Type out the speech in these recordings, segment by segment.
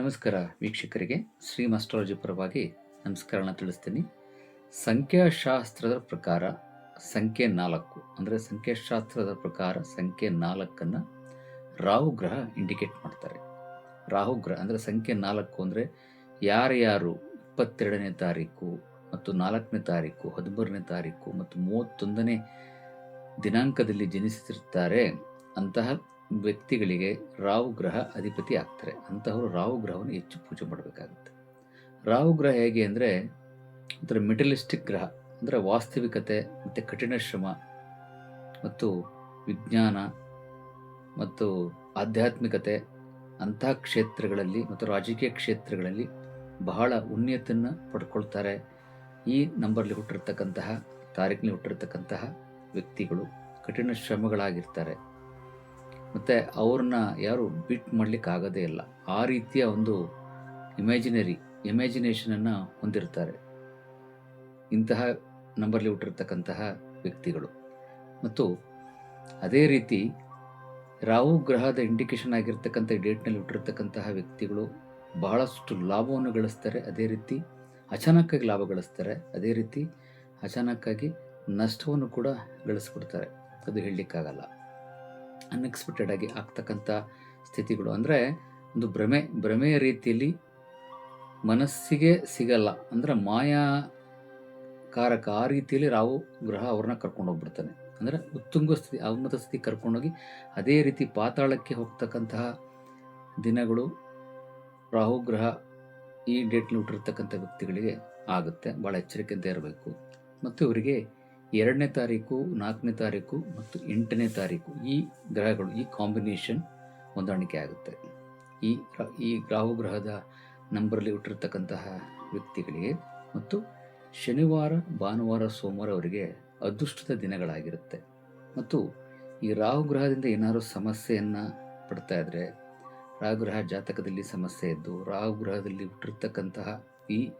ನಮಸ್ಕಾರ ವೀಕ್ಷಕರಿಗೆ. ಶ್ರೀ ಮಾಸ್ಟ್ರಾಲಜಿ ಪರವಾಗಿ ನಮಸ್ಕಾರನ ತಿಳಿಸ್ತೀನಿ. ಸಂಖ್ಯಾಶಾಸ್ತ್ರದ ಪ್ರಕಾರ ಸಂಖ್ಯೆ ನಾಲ್ಕು, ಅಂದರೆ ಸಂಖ್ಯಾಶಾಸ್ತ್ರದ ಪ್ರಕಾರ ಸಂಖ್ಯೆ ನಾಲ್ಕನ್ನು ರಾಹು ಗ್ರಹ ಇಂಡಿಕೇಟ್ ಮಾಡ್ತಾರೆ. ರಾಹು ಗ್ರಹ, ಅಂದರೆ ಸಂಖ್ಯೆ ನಾಲ್ಕು ಅಂದರೆ ಯಾರ್ಯಾರು ಇಪ್ಪತ್ತೆರಡನೇ ತಾರೀಕು ಮತ್ತು ನಾಲ್ಕನೇ ತಾರೀಕು, ಹದಿಮೂರನೇ ತಾರೀಕು ಮತ್ತು ಮೂವತ್ತೊಂದನೇ ದಿನಾಂಕದಲ್ಲಿ ಜನಿಸುತ್ತಿರ್ತಾರೆ ಅಂತಹ ವ್ಯಕ್ತಿಗಳಿಗೆ ರಾಹು ಗ್ರಹ ಅಧಿಪತಿ ಆಗ್ತಾರೆ. ಅಂತಹವರು ರಾಹು ಗ್ರಹವನ್ನು ಹೆಚ್ಚು ಪೂಜೆ ಮಾಡಬೇಕಾಗುತ್ತೆ. ರಾಹು ಗ್ರಹ ಹೇಗೆ ಅಂದರೆ ಒಂಥರ ಮೆಟಲಿಸ್ಟಿಕ್ ಗ್ರಹ, ಅಂದರೆ ವಾಸ್ತವಿಕತೆ ಮತ್ತು ಕಠಿಣ ಶ್ರಮ ಮತ್ತು ವಿಜ್ಞಾನ ಮತ್ತು ಆಧ್ಯಾತ್ಮಿಕತೆ ಅಂತಹ ಕ್ಷೇತ್ರಗಳಲ್ಲಿ ಮತ್ತು ರಾಜಕೀಯ ಕ್ಷೇತ್ರಗಳಲ್ಲಿ ಬಹಳ ಉನ್ನತಿಯನ್ನು ಪಡ್ಕೊಳ್ತಾರೆ. ಈ ನಂಬರ್ಲಿ ಹುಟ್ಟಿರ್ತಕ್ಕಂತಹ ತಾರೀಕಿನಲ್ಲಿ ಹುಟ್ಟಿರ್ತಕ್ಕಂತಹ ವ್ಯಕ್ತಿಗಳು ಕಠಿಣ ಶ್ರಮಗಳಾಗಿರ್ತಾರೆ. ಮತ್ತು ಅವ್ರನ್ನ ಯಾರು ಬಿಟ್ ಮಾಡ್ಲಿಕ್ಕೆ ಆಗೋದೇ ಇಲ್ಲ. ಆ ರೀತಿಯ ಒಂದು ಇಮ್ಯಾಜಿನರಿ ಇಮ್ಯಾಜಿನೇಷನನ್ನು ಹೊಂದಿರ್ತಾರೆ. ಇಂತಹ ನಂಬರ್ಲಿ ಹುಟ್ಟಿರ್ತಕ್ಕಂತಹ ವ್ಯಕ್ತಿಗಳು. ಮತ್ತು ಅದೇ ರೀತಿ ರಾಹು ಗ್ರಹದ ಇಂಡಿಕೇಶನ್ ಆಗಿರ್ತಕ್ಕಂಥ ಡೇಟ್ನಲ್ಲಿ ಹುಟ್ಟಿರ್ತಕ್ಕಂತಹ ವ್ಯಕ್ತಿಗಳು ಬಹಳಷ್ಟು ಲಾಭವನ್ನು ಗಳಿಸ್ತಾರೆ. ಅದೇ ರೀತಿ ಅಚಾನಕ್ಕಾಗಿ ಲಾಭ ಗಳಿಸ್ತಾರೆ. ಅದೇ ರೀತಿ ಅಚಾನಕ್ಕಾಗಿ ನಷ್ಟವನ್ನು ಕೂಡ ಗಳಿಸ್ಬಿಡ್ತಾರೆ ಅದು ಹೇಳಲಿಕ್ಕಾಗಲ್ಲ. ಅನ್ಎಕ್ಸ್ಪೆಕ್ಟೆಡ್ ಆಗಿ ಆಗ್ತಕ್ಕಂಥ ಸ್ಥಿತಿಗಳು. ಅಂದರೆ ಒಂದು ಭ್ರಮೆ, ಭ್ರಮೆಯ ರೀತಿಯಲ್ಲಿ ಮನಸ್ಸಿಗೆ ಸಿಗಲ್ಲ. ಅಂದರೆ ಮಾಯಾಕಾರಕ ಆ ರೀತಿಯಲ್ಲಿ ರಾಹು ಗ್ರಹ ಅವ್ರನ್ನ ಕರ್ಕೊಂಡು ಹೋಗ್ಬಿಡ್ತಾನೆ. ಅಂದರೆ ಉತ್ತುಂಗ ಸ್ಥಿತಿ, ಅವಮತ ಸ್ಥಿತಿ ಕರ್ಕೊಂಡೋಗಿ ಅದೇ ರೀತಿ ಪಾತಾಳಕ್ಕೆ ಹೋಗ್ತಕ್ಕಂತಹ ದಿನಗಳು ರಾಹು ಗ್ರಹ ಈ ಡೇಟ್ನಲ್ಲಿ ಹುಟ್ಟಿರ್ತಕ್ಕಂಥ ವ್ಯಕ್ತಿಗಳಿಗೆ ಆಗುತ್ತೆ. ಭಾಳ ಎಚ್ಚರಿಕೆಯಿಂದ ಇರಬೇಕು. ಮತ್ತು ಇವರಿಗೆ ಎರಡನೇ ತಾರೀಕು, ನಾಲ್ಕನೇ ತಾರೀಕು ಮತ್ತು ಎಂಟನೇ ತಾರೀಕು ಈ ಗ್ರಹಗಳು, ಈ ಕಾಂಬಿನೇಷನ್ ಹೊಂದಾಣಿಕೆ ಆಗುತ್ತೆ. ಈ ಈ ರಾಹು ಗ್ರಹದ ನಂಬರಲ್ಲಿ ಹುಟ್ಟಿರ್ತಕ್ಕಂತಹ ವ್ಯಕ್ತಿಗಳಿಗೆ ಮತ್ತು ಶನಿವಾರ, ಭಾನುವಾರ, ಸೋಮವಾರ ಅವರಿಗೆ ಅದೃಷ್ಟದ ದಿನಗಳಾಗಿರುತ್ತೆ. ಮತ್ತು ಈ ರಾಹು ಗ್ರಹದಿಂದ ಏನಾದರೂ ಸಮಸ್ಯೆಯನ್ನು ಪಡ್ತಾ ಇದ್ರೆ ರಾಹುಗ್ರಹ ಜಾತಕದಲ್ಲಿ ಸಮಸ್ಯೆ ಇದ್ದು ರಾಹುಗ್ರಹದಲ್ಲಿ ಹುಟ್ಟಿರ್ತಕ್ಕಂತಹ ಈ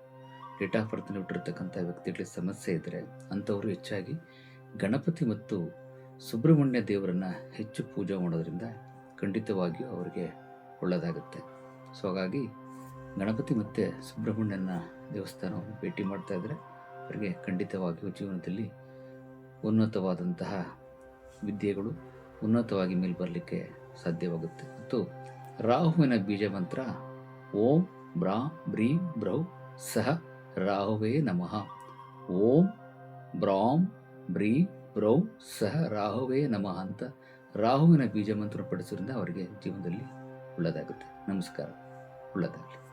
ಡೇಟ್ ಆಫ್ ಬರ್ತ್ನಲ್ಲಿ ಹುಟ್ಟಿರ್ತಕ್ಕಂಥ ವ್ಯಕ್ತಿಗಳಿಗೆ ಸಮಸ್ಯೆ ಇದ್ದರೆ ಅಂಥವರು ಹೆಚ್ಚಾಗಿ ಗಣಪತಿ ಮತ್ತು ಸುಬ್ರಹ್ಮಣ್ಯ ದೇವರನ್ನು ಹೆಚ್ಚು ಪೂಜೆ ಮಾಡೋದ್ರಿಂದ ಖಂಡಿತವಾಗಿಯೂ ಅವರಿಗೆ ಒಳ್ಳೆಯದಾಗುತ್ತೆ ಸೊ ಹಾಗಾಗಿ ಗಣಪತಿ ಮತ್ತು ಸುಬ್ರಹ್ಮಣ್ಯನ ದೇವಸ್ಥಾನವನ್ನು ಭೇಟಿ ಮಾಡ್ತಾ ಇದ್ದರೆ ಅವರಿಗೆ ಖಂಡಿತವಾಗಿಯೂ ಜೀವನದಲ್ಲಿ ಉನ್ನತವಾದಂತಹ ವಿದ್ಯೆಗಳು ಉನ್ನತವಾಗಿ ಮೇಲೆ ಬರಲಿಕ್ಕೆ ಸಾಧ್ಯವಾಗುತ್ತೆ. ಮತ್ತು ರಾಹುವಿನ ಬೀಜ ಮಂತ್ರ ಓಂ ಬ್ರಾ ಬ್ರೀ ಬ್ರೌ ಸಹ ರಾಹುವೇ ನಮಃ. ಓಂ ಬ್ರಾಂ ಬ್ರೀ ಬ್ರೌ ಸಹ ರಾಹುವೇ ನಮಃ ಅಂತ ರಾಹುವಿನ ಬೀಜ ಮಂತ್ರ ಪಡಿಸೋದ್ರಿಂದ ಅವರಿಗೆ ಜೀವನದಲ್ಲಿ ಒಳ್ಳೆಯದಾಗುತ್ತೆ. ನಮಸ್ಕಾರ. ಒಳ್ಳೆಯದಾಗಲಿ.